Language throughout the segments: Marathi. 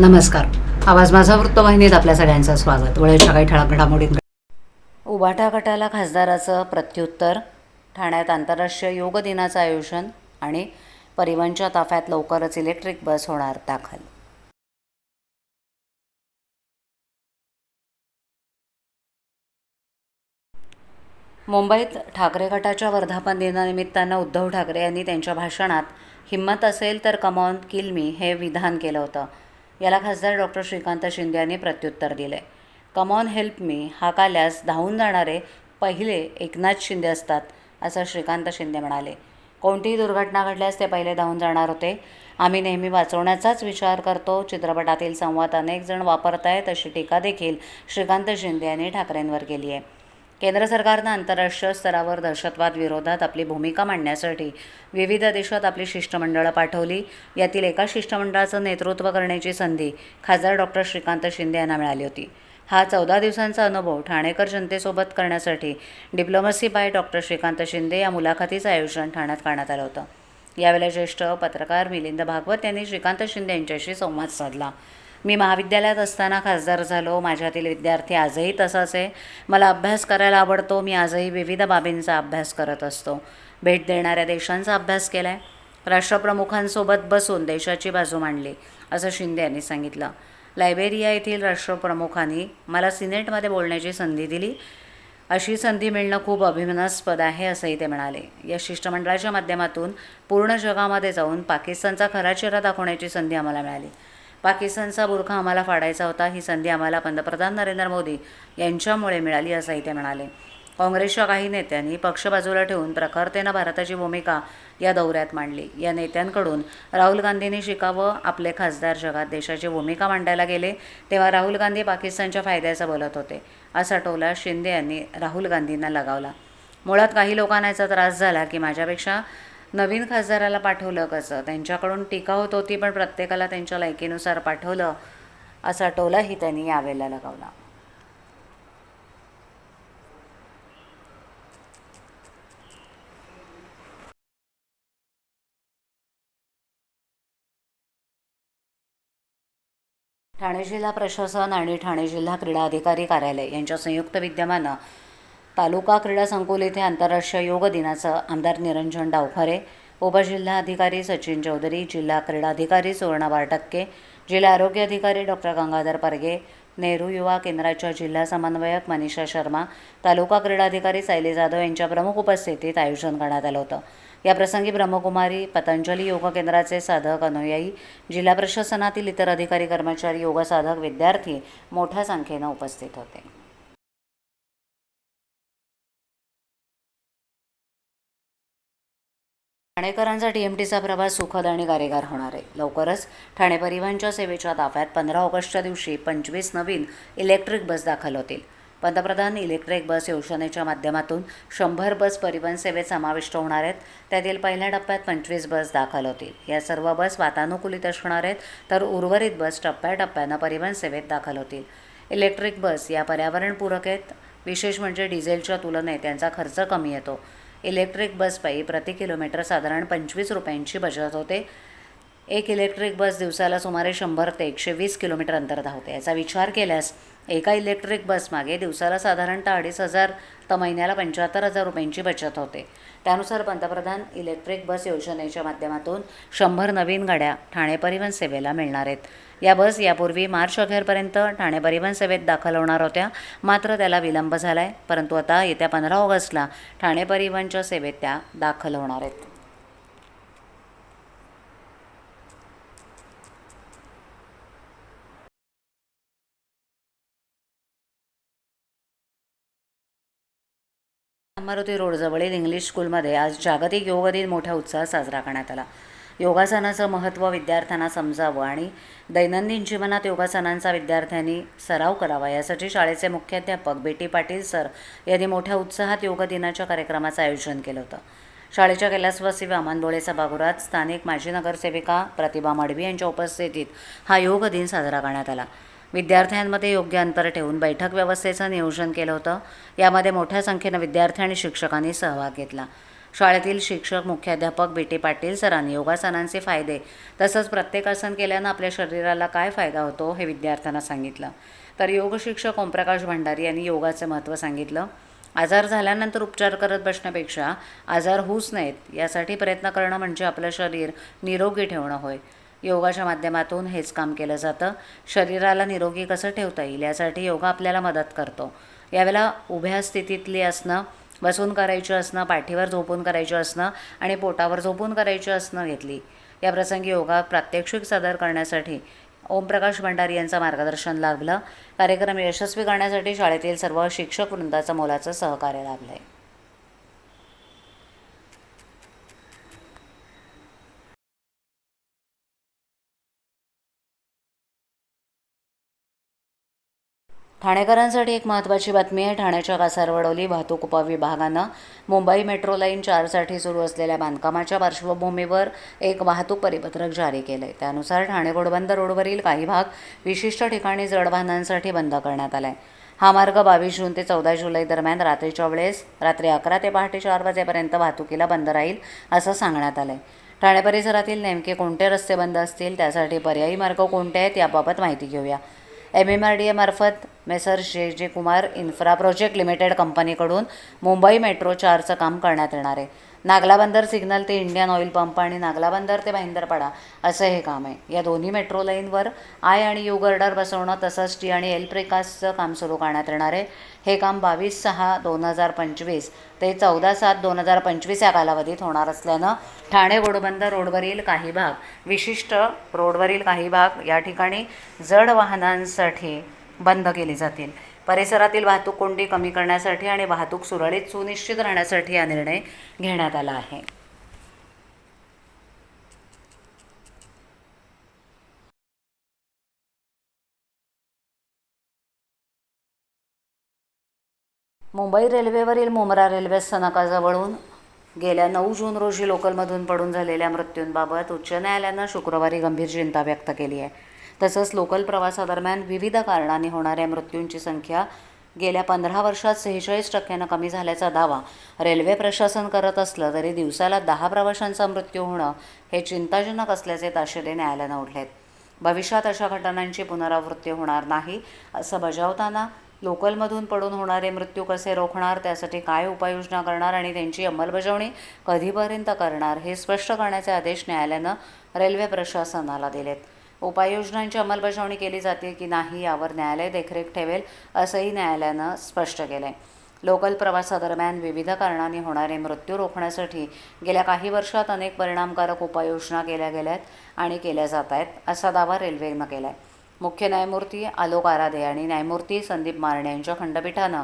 नमस्कार. आवाज माझा वृत्तवाहिनीत आपल्या सगळ्यांचं स्वागत. वेळेच्या काही ठळक घडामोडींकडे उभाटा गटाला खासदाराचं प्रत्युत्तर ठाण्यात आंतरराष्ट्रीय योग दिनाचं आयोजन आणि परिवहनच्या ताफ्यात लवकरच इलेक्ट्रिक बस होणार दाखल. मुंबईत ठाकरे गटाच्या वर्धापन दिनानिमित्तानं उद्धव ठाकरे यांनी त्यांच्या भाषणात हिंमत असेल तर कमॉन किल मी हे विधान केलं होतं. याला खासदार डॉक्टर श्रीकांत शिंदे यांनी प्रत्युत्तर दिले कमॉन हेल्प मी हा काल्यास धावून जाणारे पहिले एकनाथ शिंदे असतात असं श्रीकांत शिंदे म्हणाले. कोणतीही दुर्घटना घडल्यास ते पहिले धावून जाणार होते. आम्ही नेहमी वाचवण्याचाच विचार करतो. चित्रपटातील संवाद अनेक जण वापरतायत अशी टीका देखील श्रीकांत शिंदे यांनी ठाकरेंवर केली आहे. केंद्र सरकारनं आंतरराष्ट्रीय स्तरावर दहशतवाद विरोधात आपली भूमिका मांडण्यासाठी विविध देशात आपली शिष्टमंडळं पाठवली. यातील एका शिष्टमंडळाचं नेतृत्व करण्याची संधी खासदार डॉक्टर श्रीकांत शिंदे यांना मिळाली होती. हा चौदा दिवसांचा अनुभव ठाणेकर जनतेसोबत करण्यासाठी diplomacy by doctor Shrikant Shinde या मुलाखतीचं आयोजन ठाण्यात करण्यात आलं होतं. यावेळेला ज्येष्ठ पत्रकार मिलिंद भागवत यांनी श्रीकांत शिंदे यांच्याशी संवाद साधला. मी महाविद्यालयात असताना खासदार झालो. माझ्यातील विद्यार्थी आजही तसाच आहे. मला अभ्यास करायला आवडतो. मी आजही विविध बाबींचा अभ्यास करत असतो. भेट देणाऱ्या देशांचा अभ्यास केला आहे राष्ट्रप्रमुखांसोबत बसून देशाची बाजू मांडली असं शिंदे यांनी सांगितलं. लायबेरिया येथील राष्ट्रप्रमुखांनी मला सिनेटमध्ये बोलण्याची संधी दिली. अशी संधी मिळणं खूप अभिमानास्पद आहे असंही ते म्हणाले. या शिष्टमंडळाच्या माध्यमातून पूर्ण जगामध्ये जाऊन पाकिस्तानचा खरा चेहरा दाखवण्याची संधी आम्हाला मिळाली. पाकिस्तानचा बुरखा आम्हाला फाडायचा होता. ही संधी आम्हाला पंतप्रधान नरेंद्र मोदी यांच्यामुळे मिळाली असंही ते म्हणाले. काँग्रेसच्या काही नेत्यांनी पक्ष बाजूला ठेवून प्रखरतेनं भारताची भूमिका या दौऱ्यात मांडली. या नेत्यांकडून राहुल गांधींनी शिकावं आपले खासदार जगात देशाची भूमिका मांडायला गेले तेव्हा राहुल गांधी पाकिस्तानच्या फायद्याचं बोलत होते असा टोला शिंदे यांनी राहुल गांधींना लगावला. मुळात काही लोकांना याचा त्रास झाला की माझ्यापेक्षा नवीन खासदाराला पाठवलं कसं? त्यांच्याकडून टीका होत होती पण प्रत्येकाला त्यांच्या लायकीनुसार पाठवलं असा टोलाही त्यांनी यावेळेला लगावला. ठाणे जिल्हा प्रशासन आणि ठाणे जिल्हा क्रीडा अधिकारी कार्यालय यांच्या संयुक्त विद्यमानं तालुका क्रीडा संकुल येथे आंतरराष्ट्रीय योग दिनाचं आमदार निरंजन डावखरे उपजिल्हाधिकारी सचिन चौधरी जिल्हा क्रीडाधिकारी अधिकारी सुवर्ण बारटक्के जिल्हा आरोग्य अधिकारी डॉक्टर गंगाधर परगे नेहरू युवा केंद्राच्या जिल्हा समन्वयक मनीषा शर्मा तालुका क्रीडाधिकारी सायली जाधव यांच्या प्रमुख उपस्थितीत आयोजन करण्यात आलं होतं. याप्रसंगी ब्रह्मकुमारी पतंजली योग केंद्राचे साधक अनुयायी जिल्हा प्रशासनातील इतर अधिकारी कर्मचारी योगसाधक विद्यार्थी मोठ्या संख्येनं उपस्थित होते. ठाणेकरांचा टीचा प्रवास सुखद आणि गारेगार होणार आहे. लवकरच ठाणे परिवहनच्या सेवेच्या ताफ्यात पंधरा ऑगस्टच्या दिवशी पंचवीस नवीन इलेक्ट्रिक बस दाखल होतील. पंतप्रधान इलेक्ट्रिक बस योजनेच्या माध्यमातून शंभर बस परिवहन सेवेत समाविष्ट होणार आहेत. त्यातील पहिल्या टप्प्यात पंचवीस बस दाखल होतील. या सर्व बस वातानुकूलित असणार आहेत तर उर्वरित बस टप्प्याटप्प्यानं परिवहन सेवेत दाखल होतील. इलेक्ट्रिक बस या पर्यावरणपूरक आहेत. विशेष म्हणजे डिझेलच्या तुलनेत त्यांचा खर्च कमी येतो. इलेक्ट्रिक बसपायी प्रति किलोमीटर साधारण पंचवीस रुपयांची बचत होते. एक इलेक्ट्रिक बस दिवसाला सुमारे शंभर ते एकशे वीस किलोमीटर अंतर धावते. याचा विचार केल्यास एका इलेक्ट्रिक बसमागे दिवसाला साधारणतः अडीच हजार तर महिन्याला पंच्याहत्तर हजार रुपयांची बचत होते. त्यानुसार पंतप्रधान इलेक्ट्रिक बस योजनेच्या माध्यमातून शंभर नवीन गाड्या ठाणे परिवहन सेवेला मिळणार आहेत. या बस यापूर्वी मार्च अखेरपर्यंत ठाणे परिवहन सेवेत दाखल होणार होत्या. मात्र त्याला विलंब झाला आहे परंतु आता येत्या पंधरा ऑगस्टला ठाणे परिवहनच्या सेवेत त्या दाखल होणार आहेत. मारुती रोडजवळील इंग्लिश स्कूलमध्ये आज जागतिक योग दिन मोठ्या उत्साहात साजरा करण्यात आला. योगासनाचं महत्त्व विद्यार्थ्यांना समजावं आणि दैनंदिन जीवनात योगासनांचा विद्यार्थ्यांनी सराव करावा यासाठी शाळेचे मुख्याध्यापक बेटी पाटील सर यांनी मोठ्या उत्साहात योग दिनाच्या कार्यक्रमाचं आयोजन केलं होतं. शाळेच्या कैलासवासी वामनबोळे सभागृहात स्थानिक माजी नगरसेविका प्रतिभा मडवी यांच्या उपस्थितीत हा योग दिन साजरा करण्यात आला. विद्यार्थ्यांमध्ये योग्य अंतर ठेवून बैठक व्यवस्थेचं नियोजन केलं होतं. यामध्ये मोठ्या संख्येनं विद्यार्थी आणि शिक्षकांनी सहभाग घेतला. शाळेतील शिक्षक मुख्याध्यापक बी. टी. पाटील सरांनी योगासनांचे फायदे तसंच प्रत्येक आसन केल्यानं आपल्या शरीराला काय फायदा होतो हे विद्यार्थ्यांना सांगितलं. तर योग शिक्षक ओमप्रकाश भंडारी यांनी योगाचं महत्त्व सांगितलं. आजार झाल्यानंतर उपचार करत बसण्यापेक्षा आजार होऊच नयेत यासाठी प्रयत्न करणं म्हणजे आपलं शरीर निरोगी ठेवणं होय. योगाच्या माध्यमातून हेच काम केलं जातं. शरीराला निरोगी कसं ठेवता येईल यासाठी योगा आपल्याला मदत करतो. यावेळेला उभ्या स्थितीतली असणं बसून करायची असणं पाठीवर झोपून करायची असणं आणि पोटावर झोपून करायची असणं घेतली. या प्रसंगी योगा प्रात्यक्षिक सादर करण्यासाठी ओमप्रकाश भंडारी यांचं मार्गदर्शन लाभलं. कार्यक्रम यशस्वी करण्यासाठी शाळेतील सर्व शिक्षक वृंदाचं मोलाचं सहकार्य लाभलं आहे ठाणेकरांसाठी एक महत्त्वाची बातमी आहे. ठाण्याच्या कासारवडोली वाहतूक उपविभागानं मुंबई मेट्रो लाईन चारसाठी सुरू असलेल्या बांधकामाच्या पार्श्वभूमीवर एक वाहतूक परिपत्रक जारी केलं आहे त्यानुसार ठाणे घोडबंद रोडवरील काही भाग विशिष्ट ठिकाणी जड वाहनांसाठी बंद करण्यात आला आहे हा मार्ग बावीस जून ते चौदा जुलै दरम्यान रात्रीच्या वेळेस रात्री अकरा ते पहाटे चार वाजेपर्यंत वाहतुकीला बंद राहील असं सांगण्यात आलं आहे ठाणे परिसरातील नेमके कोणते रस्ते बंद असतील? त्यासाठी पर्यायी मार्ग कोणते आहेत? याबाबत माहिती घेऊया. एम एम आर डी एमार्फत messrs J J Kumar infra project limited कंपनीकडून मुंबई मेट्रो चारचं काम करण्यात येणार आहे. नागला बंदर सिग्नल ते इंडियन ऑइल पंप आणि नागला बंदर ते भाईंदरपाडा असं हे काम आहे. या दोन्ही मेट्रो लाईनवर आय आणि यू गर्डर बसवणं तसंच टी आणि एल प्रिकासचं काम सुरू करण्यात येणार आहे. हे काम बावीस सहा दोन हजार पंचवीस ते चौदा सात दोन हजार पंचवीस या कालावधीत होणार असल्यानं ठाणे घोडबंदर रोडवरील काही भाग विशिष्ट रोडवरील काही भाग या ठिकाणी जड वाहनांसाठी बंद केली जातील. परिसरातील वाहतूक कोंडी कमी करण्यासाठी आणि वाहतूक सुरळीत सुनिश्चित राहण्यासाठी हा निर्णय घेण्यात आला आहे. मुंबई रेल्वेवरील मुंब्रा रेल्वे स्थानकाजवळून गेल्या नऊ जून रोजी लोकलमधून पडून झालेल्या मृत्यूंबाबत उच्च न्यायालयानं शुक्रवारी गंभीर चिंता व्यक्त केली आहे. तसंच लोकल प्रवासादरम्यान विविध कारणांनी होणाऱ्या मृत्यूंची संख्या गेल्या पंधरा वर्षात सेहेचाळीस टक्क्यानं कमी झाल्याचा दावा रेल्वे प्रशासन करत असलं तरी दिवसाला दहा प्रवाशांचा मृत्यू होणं हे चिंताजनक असल्याचे ताशेरे न्यायालयानं उठले आहेत. भविष्यात अशा घटनांची पुनरावृत्ती होणार नाही असं बजावताना लोकलमधून पडून होणारे मृत्यू कसे रोखणार त्यासाठी काय उपाययोजना करणार आणि त्यांची अंमलबजावणी कधीपर्यंत करणार हे स्पष्ट करण्याचे आदेश न्यायालयानं रेल्वे प्रशासनाला दिलेत. उपाययोजनांची अंमलबजावणी केली जाते की नाही यावर न्यायालय देखरेख ठेवेल असंही न्यायालयानं स्पष्ट केलं आहे लोकल प्रवासादरम्यान विविध कारणांनी होणारे मृत्यू रोखण्यासाठी गेल्या काही वर्षात अनेक परिणामकारक उपाययोजना केल्या गेल्यात आणि केल्या जात आहेत असा दावा रेल्वेनं केला आहे मुख्य न्यायमूर्ती आलोक आराधे आणि न्यायमूर्ती संदीप मारणे यांच्या खंडपीठानं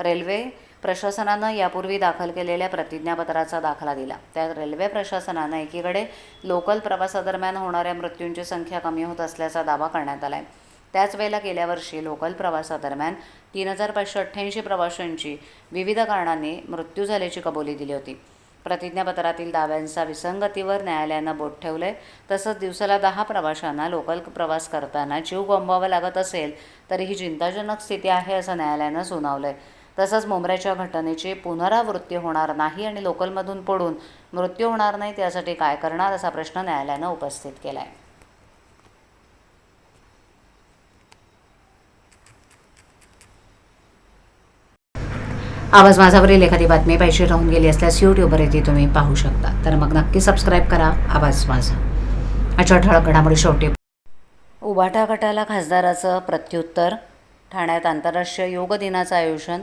रेल्वे प्रशासनानं यापूर्वी दाखल केलेल्या प्रतिज्ञापत्राचा दाखला दिला. त्यात रेल्वे प्रशासनानं एकीकडे लोकल प्रवासादरम्यान होणाऱ्या मृत्यूंची संख्या कमी होत असल्याचा दावा करण्यात आला आहे त्याच वेळेला गेल्या वर्षी लोकल प्रवासादरम्यान तीन हजार पाचशे अठ्ठ्याऐंशी प्रवाशांची विविध कारणांनी मृत्यू झाल्याची कबुली दिली होती. प्रतिज्ञापत्रातील दाव्यांचा विसंगतीवर न्यायालयानं बोट ठेवलंय. तसंच दिवसाला दहा प्रवाशांना लोकल प्रवास करताना जीव गमवावा लागत असेल तरी ही चिंताजनक स्थिती आहे असं न्यायालयानं सुनावलंय. तसंच मुंबऱ्याच्या घटनेची पुनरावृत्ती होणार नाही आणि लोकलमधून पडून मृत्यू होणार नाही त्यासाठी काय करणार असा प्रश्न न्यायालयानं उपस्थित केला आहे आवाज माझावरील एखादी बातमी पाहिजे राहून गेली असल्यास यूट्यूबवर ती तुम्ही पाहू शकता. तर मग नक्की सबस्क्राईब करा. आवाज माझा. अच्छा ठळक घडामोडी शेवटी उबाटा गटाला खासदाराचं प्रत्युत्तर ठाण्यात आंतरराष्ट्रीय योग दिनाचं आयोजन